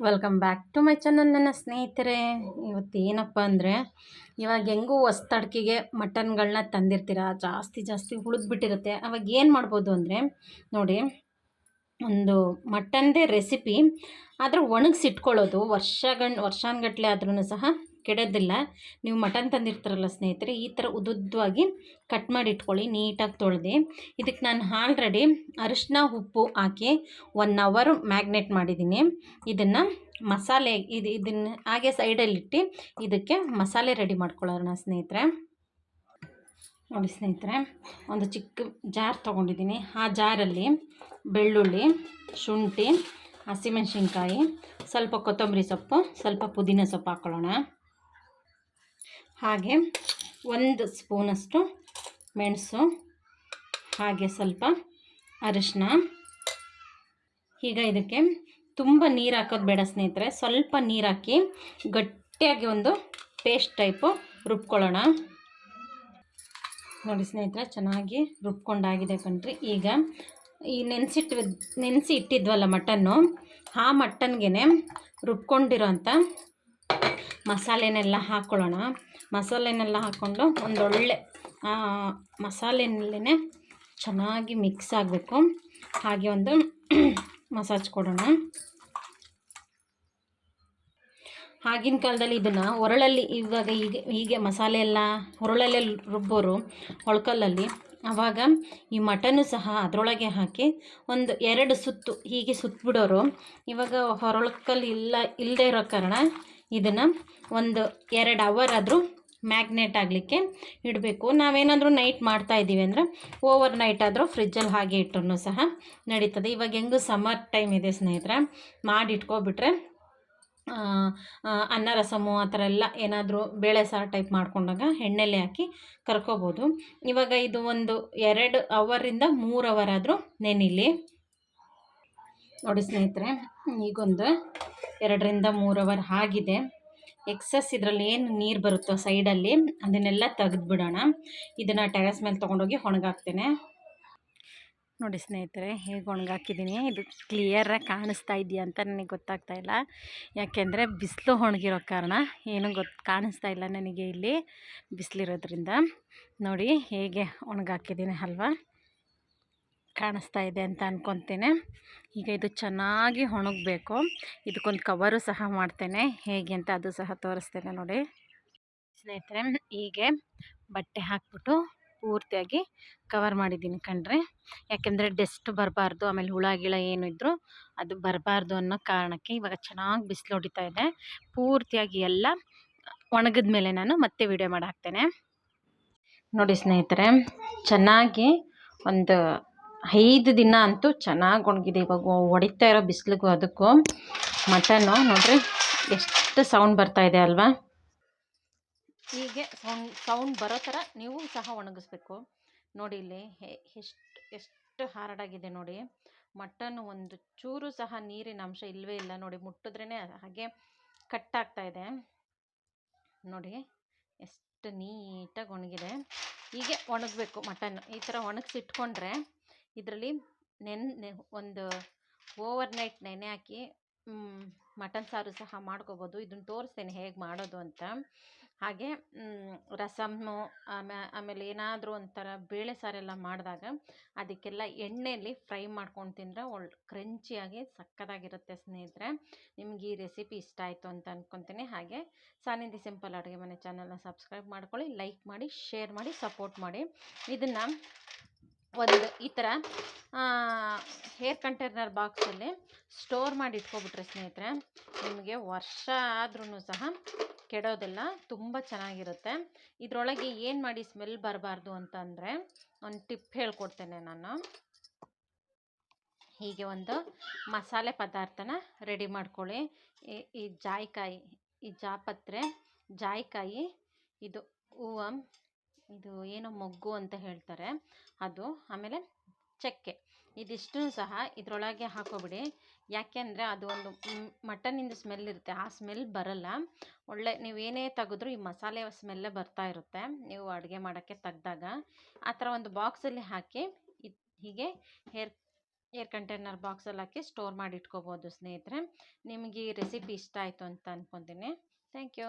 Welcome back to my channel ನನ್ನ ಸ್ನೇಹಿತರೆ. ಇವತ್ತು ಏನಪ್ಪ ಅಂದರೆ, ಇವಾಗ ಹೆಂಗೂ ಹೊಸ್ತಡ್ಕಿಗೆ ಮಟನ್ಗಳನ್ನ ತಂದಿರ್ತೀರ? ಜಾಸ್ತಿ ಜಾಸ್ತಿ ಉಳಿದ್ಬಿಟ್ಟಿರುತ್ತೆ ಅವಾಗ ಏನು ಮಾಡ್ಬೋದು ಅಂದರೆ, ನೋಡಿ, ಒಂದು ಮಟನ್ದೇ ರೆಸಿಪಿ ಆದರೆ ಒಣಗಿಸಿಟ್ಕೊಳ್ಳೋದು. ವರ್ಷಗಣ್, ವರ್ಷಾನುಗಟ್ಲೆ ಆದ್ರೂ ಸಹ ಕೆಡೋದಿಲ್ಲ. ನೀವು ಮಟನ್ ತಂದಿರ್ತಾರಲ್ಲ ಸ್ನೇಹಿತರೆ, ಈ ಥರ ಉದ್ದುದ್ದವಾಗಿ ಕಟ್ ಮಾಡಿ ಇಟ್ಕೊಳ್ಳಿ ನೀಟಾಗಿ ತೊಳೆದು. ಇದಕ್ಕೆ ನಾನು ಆಲ್ರೆಡಿ ಅರಿಶಿನ ಉಪ್ಪು ಹಾಕಿ ಒನ್ ಅವರ್ ಮ್ಯಾಗ್ನೆಟ್ ಮಾಡಿದ್ದೀನಿ. ಇದನ್ನು ಮಸಾಲೆ, ಇದು ಇದನ್ನು ಹಾಗೆ ಸೈಡಲ್ಲಿಟ್ಟು ಇದಕ್ಕೆ ಮಸಾಲೆ ರೆಡಿ ಮಾಡ್ಕೊಳ್ಳೋಣ ಸ್ನೇಹಿತರೆ. ನೋಡಿ ಸ್ನೇಹಿತರೆ, ಒಂದು ಚಿಕ್ಕ ಜಾರ್ ತೊಗೊಂಡಿದ್ದೀನಿ. ಆ ಜಾರಲ್ಲಿ ಬೆಳ್ಳುಳ್ಳಿ, ಶುಂಠಿ, ಹಸಿಮೆಣಸಿನ್ಕಾಯಿ, ಸ್ವಲ್ಪ ಕೊತ್ತಂಬರಿ ಸೊಪ್ಪು, ಸ್ವಲ್ಪ ಪುದೀನ ಸೊಪ್ಪು ಹಾಕ್ಕೊಳ್ಳೋಣ ಹಾಗೆ ಒಂದು ಸ್ಪೂನಷ್ಟು ಮೆಣಸು, ಹಾಗೆ ಸ್ವಲ್ಪ ಅರಿಶಿನ ಈಗ ಇದಕ್ಕೆ ತುಂಬ ನೀರು ಹಾಕೋದು ಬೇಡ ಸ್ನೇಹಿತರೆ, ಸ್ವಲ್ಪ ನೀರು ಹಾಕಿ ಗಟ್ಟಿಯಾಗಿ ಒಂದು ಪೇಸ್ಟ್ ಟೈಪು ರುಬ್ಕೊಳ್ಳೋಣ. ನೋಡಿ ಸ್ನೇಹಿತರೆ, ಚೆನ್ನಾಗಿ ರುಬ್ಕೊಂಡಾಗಿದೆ ಕಣ್ರಿ. ಈಗ ಈ ನೆನೆಸಿಟ್ಟು, ನೆನೆಸಿ ಇಟ್ಟಿದ್ವಲ್ಲ ಮಟನ್ನು, ಆ ಮಟನ್ಗೆ ರುಬ್ಕೊಂಡಿರೋ ಅಂಥ ಮಸಾಲೆನೆಲ್ಲ ಹಾಕ್ಕೊಳ್ಳೋಣ ಮಸಾಲೆನೆಲ್ಲ ಹಾಕ್ಕೊಂಡು ಒಂದೊಳ್ಳೆ ಮಸಾಲೆನಲ್ಲೇ ಚೆನ್ನಾಗಿ ಮಿಕ್ಸ್ ಆಗಬೇಕು. ಹಾಗೆ ಒಂದು ಮಸಾಜ್ ಕೊಡೋಣ. ಆಗಿನ ಕಾಲದಲ್ಲಿ ಇದನ್ನು ಹೊರಳಲ್ಲಿ ಇವಾಗ ಹೀಗೆ ಹೀಗೆ ಮಸಾಲೆ ಎಲ್ಲ ಒರಳಲ್ಲೇ ರುಬ್ಬೋರು ಒಳ್ಕಲ್ಲಲ್ಲಿ ಆವಾಗ ಈ ಮಟನ್ನು ಸಹ ಅದರೊಳಗೆ ಹಾಕಿ ಒಂದು ಎರಡು ಸುತ್ತು ಹೀಗೆ ಸುತ್ತಬಿಡೋರು ಇವಾಗ ಹೊರಳಕಲ್ಲಿ ಇಲ್ಲ ಇಲ್ಲದೆ ಇರೋ ಕಾರಣ ಇದನ್ನು ಒಂದು ಎರಡು ಅವರ್ ಆದರೂ ಮ್ಯಾಗ್ನೆಟ್ ಆಗಲಿಕ್ಕೆ ಇಡಬೇಕು. ನಾವೇನಾದರೂ ನೈಟ್ ಮಾಡ್ತಾ ಇದ್ದೀವಿ ಅಂದರೆ ಓವರ್ ನೈಟ್ ಆದರೂ ಫ್ರಿಜ್ಜಲ್ಲಿ ಹಾಗೆ ಇಟ್ಟರು ಸಹ ನಡೀತದೆ. ಇವಾಗ ಹೆಂಗೂ ಸಮ್ಮರ್ ಟೈಮ್ ಇದೆ ಸ್ನೇಹಿತರೆ ಮಾಡಿ ಇಟ್ಕೊಬಿಟ್ರೆ ಅನ್ನ ರಸಮು ಆ ಥರ ಎಲ್ಲ ಏನಾದರೂ ಬೇಳೆ ಸಾರು ಟೈಪ್ ಮಾಡ್ಕೊಂಡಾಗ ಎಣ್ಣೆಲೆ ಹಾಕಿ ಕರ್ಕೋಬೋದು. ಇವಾಗ ಇದು ಒಂದು ಎರಡು ಅವರಿಂದ ಮೂರು ಅವರ್ ಆದರೂ ನೆನಿಲಿ. ನೋಡಿ ಸ್ನೇಹಿತರೆ, ಈಗೊಂದು ಎರಡರಿಂದ ಮೂರು ಅವರ್ ಆಗಿದೆ. ಎಕ್ಸಸ್ ಇದರಲ್ಲಿ ಏನು ನೀರು ಬರುತ್ತೋ ಸೈಡಲ್ಲಿ ಅದನ್ನೆಲ್ಲ ತೆಗೆದ್ಬಿಡೋಣ. ಇದನ್ನು ಟೆರೆಸ್ ಮೇಲೆ ತೊಗೊಂಡೋಗಿ ಒಣಗಾಕ್ತೇನೆ. ನೋಡಿ ಸ್ನೇಹಿತರೆ, ಹೇಗೆ ಒಣಗಾಕಿದ್ದೀನಿ ಇದು ಕ್ಲಿಯರಾಗಿ ಕಾಣಿಸ್ತಾ ಇದೆಯಾ ಅಂತ ನನಗೆ ಗೊತ್ತಾಗ್ತಾ ಇಲ್ಲ. ಯಾಕೆಂದರೆ ಬಿಸಿಲು ಒಣಗಿರೋ ಕಾರಣ ಏನೂ ಗೊತ್ತು ಕಾಣಿಸ್ತಾ ಇಲ್ಲ ನನಗೆ ಇಲ್ಲಿ ಬಿಸಿಲಿರೋದ್ರಿಂದ. ನೋಡಿ ಹೇಗೆ ಒಣಗಾಕಿದ್ದೀನಿ ಅಲ್ವಾ? ಕಾಣಿಸ್ತಾ ಇದೆ ಅಂತ ಅಂದ್ಕೊತೇನೆ ಈಗ ಇದು ಚೆನ್ನಾಗಿ ಒಣಗಬೇಕು. ಇದಕ್ಕೊಂದು ಕವರು ಸಹ ಮಾಡ್ತೇನೆ. ಹೇಗೆ ಅಂತ ಅದು ಸಹ ತೋರಿಸ್ತೇನೆ ನೋಡಿ. ಸ್ನೇಹಿತರೆ, ಹೀಗೆ ಬಟ್ಟೆ ಹಾಕ್ಬಿಟ್ಟು ಪೂರ್ತಿಯಾಗಿ ಕವರ್ ಮಾಡಿದ್ದೀನಿ ಕಣ್ರಿ. ಯಾಕೆಂದರೆ ಡೆಸ್ಟ್ ಬರಬಾರ್ದು, ಆಮೇಲೆ ಹುಳ ಗಿಳ ಏನು ಇದ್ದರೂ ಅದು ಬರಬಾರ್ದು ಅನ್ನೋ ಕಾರಣಕ್ಕೆ ಇವಾಗ ಚೆನ್ನಾಗಿ ಬಿಸಿಲು ಹೊಡಿತಾ ಇದೆ. ಪೂರ್ತಿಯಾಗಿ ಎಲ್ಲ ಒಣಗಿದ ಮೇಲೆ ನಾನು ಮತ್ತೆ ವಿಡಿಯೋ ಮಾಡಿ ಹಾಕ್ತೇನೆ. ನೋಡಿ ಸ್ನೇಹಿತರೆ, ಚೆನ್ನಾಗಿ ಒಂದು ಐದು ದಿನ ಅಂತೂ ಚೆನ್ನಾಗಿ ಒಣಗಿದೆ ಇವಾಗ ಹೊಡಿತಾ ಇರೋ ಬಿಸಿಲಿಗೂ ಅದಕ್ಕೂ ಮಟನ್ನು ನೋಡಿರಿ, ಎಷ್ಟು ಸೌಂಡ್ ಬರ್ತಾ ಇದೆ ಅಲ್ವಾ? ಹೀಗೆ ಸೌಂಡ್ ಸೌಂಡ್ ಬರೋ ಥರ ನೀವು ಸಹ ಒಣಗಿಸ್ಬೇಕು. ನೋಡಿ ಇಲ್ಲಿ ಎಷ್ಟು ಎಷ್ಟು ಹಾರ್ಡಾಗಿದೆ ನೋಡಿ. ಮಟನ್ ಒಂದು ಚೂರು ಸಹ ನೀರಿನ ಅಂಶ ಇಲ್ಲವೇ ಇಲ್ಲ ನೋಡಿ ಮುಟ್ಟಿದ್ರೇ ಹಾಗೆ ಕಟ್ಟಾಗ್ತಾ ಇದೆ. ನೋಡಿ, ಎಷ್ಟು ನೀಟಾಗಿ ಒಣಗಿದೆ. ಹೀಗೆ ಒಣಗಬೇಕು ಮಟನ್ ಈ ಥರ ಒಣಗಿಸಿಟ್ಕೊಂಡ್ರೆ ಇದರಲ್ಲಿ ನೆನೆ ಒಂದು ಓವರ್ ನೈಟ್ ನೆನೆ ಹಾಕಿ ಮಟನ್ ಸಾರು ಸಹ ಮಾಡ್ಕೋಬೋದು. ಇದನ್ನು ತೋರಿಸ್ತೇನೆ ಹೇಗೆ ಮಾಡೋದು ಅಂತ. ಹಾಗೆ ರಸಮ್ಮು, ಆಮೇ, ಆಮೇಲೆ ಏನಾದರೂ ಒಂಥರ ಬೇಳೆ ಸಾರೆಲ್ಲ ಮಾಡಿದಾಗ ಅದಕ್ಕೆಲ್ಲ ಎಣ್ಣೆಯಲ್ಲಿ ಫ್ರೈ ಮಾಡ್ಕೊಂಡು ತಿಂದರೆ ಒಳ್ಳೆ ಕ್ರಂಚಿಯಾಗಿ ಸಕ್ಕತ್ತಾಗಿರುತ್ತೆ ಸ್ನೇಹಿತರೆ. ನಿಮ್ಗೆ ಈ ರೆಸಿಪಿ ಇಷ್ಟ ಆಯಿತು ಅಂತ ಅಂದ್ಕೊತೀನಿ ಹಾಗೆ ಸಾನಿಧಿ ಸಿಂಪಲ್ ಅಡುಗೆ ಮನೆ ಚಾನಲ್ನ ಸಬ್ಸ್ಕ್ರೈಬ್ ಮಾಡ್ಕೊಳ್ಳಿ, ಲೈಕ್ ಮಾಡಿ, ಶೇರ್ ಮಾಡಿ, ಸಪೋರ್ಟ್ ಮಾಡಿ. ಇದನ್ನು ಒಂದು ಈ ಥರ ಹೇರ್ ಕಂಟೈನರ್ ಬಾಕ್ಸಲ್ಲಿ ಸ್ಟೋರ್ ಮಾಡಿ ಇಟ್ಕೊಬಿಟ್ರೆ ಸ್ನೇಹಿತರೆ, ನಿಮಗೆ ವರ್ಷ ಆದ್ರೂ ಸಹ ಕೆಡೋದಿಲ್ಲ, ತುಂಬ ಚೆನ್ನಾಗಿರುತ್ತೆ. ಇದರೊಳಗೆ ಏನು ಮಾಡಿ ಸ್ಮೆಲ್ ಬರಬಾರ್ದು ಅಂತಂದರೆ ಒಂದು ಟಿಪ್ ಹೇಳ್ಕೊಡ್ತೇನೆ ನಾನು. ಹೀಗೆ ಒಂದು ಮಸಾಲೆ ಪದಾರ್ಥನ ರೆಡಿ ಮಾಡ್ಕೊಳ್ಳಿ. ಈ ಜಾಯಿಕಾಯಿ, ಈ ಜಾಪತ್ರೆ, ಜಾಯಿಕಾಯಿ, ಇದು ಹೂವು ಇದು ಏನೋ ಮೊಗ್ಗು ಅಂತ ಹೇಳ್ತಾರೆ. ಅದು ಆಮೇಲೆ ಚಕ್ಕೆ. ಇದಿಷ್ಟು ಸಹ ಇದರೊಳಗೆ ಹಾಕೋಬಿಡಿ. ಯಾಕೆಂದರೆ ಅದು ಒಂದು ಮಟನ್ನಿಂದ ಸ್ಮೆಲ್ ಇರುತ್ತೆ. ಆ ಸ್ಮೆಲ್ ಬರಲ್ಲ. ಒಳ್ಳೆ ನೀವು ಏನೇ ತೆಗೆದ್ರೂ ಈ ಮಸಾಲೆ ಸ್ಮೆಲ್ಲೇ ಬರ್ತಾ ಇರುತ್ತೆ. ನೀವು ಅಡುಗೆ ಮಾಡೋಕ್ಕೆ ತೆಗ್ದಾಗ. ಆ ಥರ ಒಂದು ಬಾಕ್ಸಲ್ಲಿ ಹಾಕಿ ಹೀಗೆ ಹೇರ್ ಏರ್ ಕಂಟೈನರ್ ಬಾಕ್ಸಲ್ಲಿ ಹಾಕಿ ಸ್ಟೋರ್ ಮಾಡಿ ಇಟ್ಕೋಬೋದು ಸ್ನೇಹಿತರೆ. ನಿಮಗೆ ಈ ರೆಸಿಪಿ ಇಷ್ಟ ಆಯಿತು ಅಂತ ಅಂದ್ಕೊತೀನಿ ಥ್ಯಾಂಕ್ ಯು